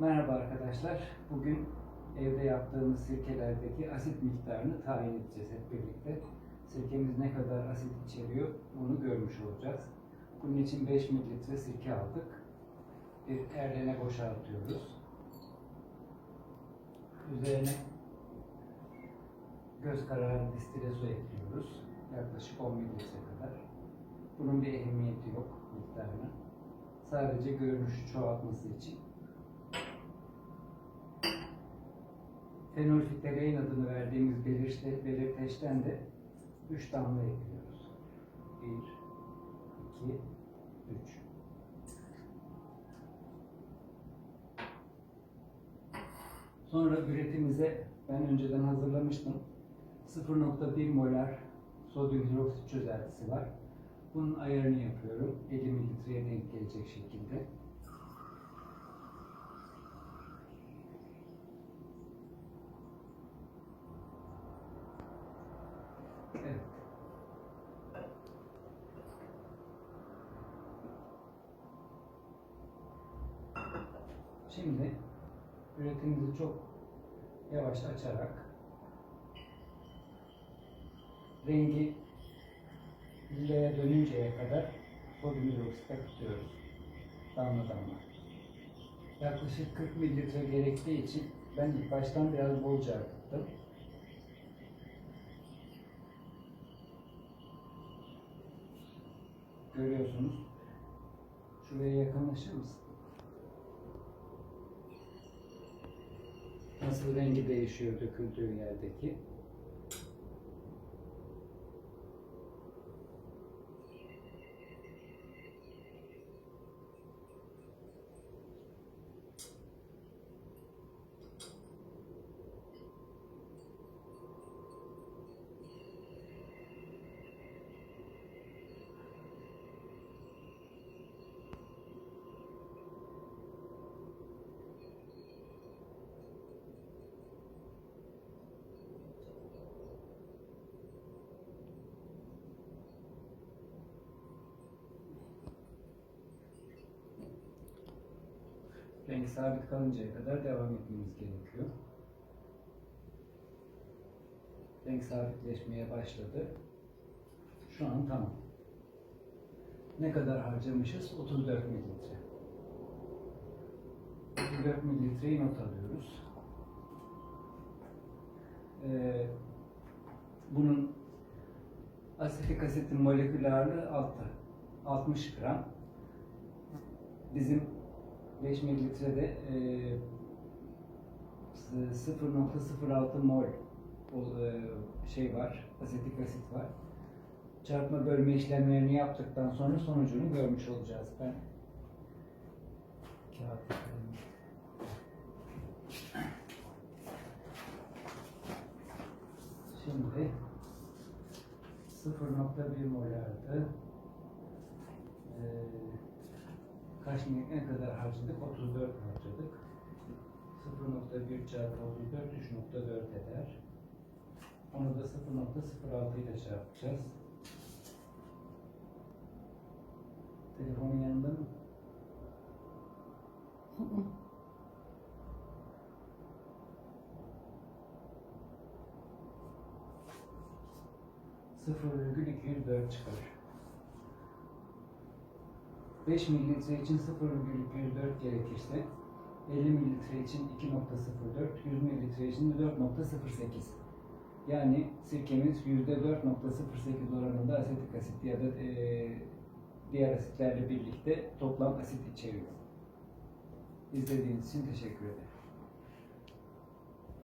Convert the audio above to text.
Merhaba arkadaşlar. Bugün evde yaptığımız sirkelerdeki asit miktarını tayin edeceğiz hep birlikte. Sirkemiz ne kadar asit içeriyor bunu görmüş olacağız. Bunun için 5 mililitre sirke aldık. Bir erlene boşaltıyoruz. Üzerine göz kararı distile su ekliyoruz. Yaklaşık 10 mililitre kadar. Bunun bir ehemmiyeti yok miktarına. Sadece görünüşü çoğaltması için. Fenolfitalein adını verdiğimiz belirte, belirteçten de 3 damla ekliyoruz. 1, 2, 3. Sonra üretimize ben önceden hazırlamıştım. 0.1 molar sodyum hidroksit çözeltisi var. Bunun ayarını yapıyorum. 50 mililitreye denk gelecek şekilde. Şimdi üretimimizi çok yavaş açarak rengi lileye dönünceye kadar sodyum hidroksite tutuyoruz. Damla damla. Yaklaşık 40 mililitre gerektiği için ben ilk baştan biraz bolca akıttım. Görüyorsunuz. Şuraya yakınlaşır mısın? Nasıl rengi değişiyor döküldüğü yerdeki. Renk sabit kalıncaya kadar devam etmemiz gerekiyor. Renk sabitleşmeye başladı. Şu an tamam. Ne kadar harcamışız? 34 mililitre. 34 mililitreyi not alıyoruz. Ee, bunun asetik asitin molekül ağırlığı 6. 60 gram. Bizim 5 mililitrede e, 0.06 mol o, e, şey var, asetik asit var. Çarpma bölme işlemlerini yaptıktan sonra sonucunu görmüş olacağız. Ben kağıt. Şimdi 0.1 molardı. Ee, kaç ne kadar harcadık? 34 harcadık. 0.1 çarpı 34 3.4 eder. Onu da 0.06 ile çarpacağız. Telefonun yanında mı? %0,204 çıkar. 5 mililitre için 0,204 gerekirse 50 mililitre için 2.04, 100 mililitre için de 4.08. Yani sirkemiz %4.08 oranında asetik asit ya da eee, diğer asitlerle birlikte toplam asit içeriyor. İzlediğiniz için teşekkür ederim.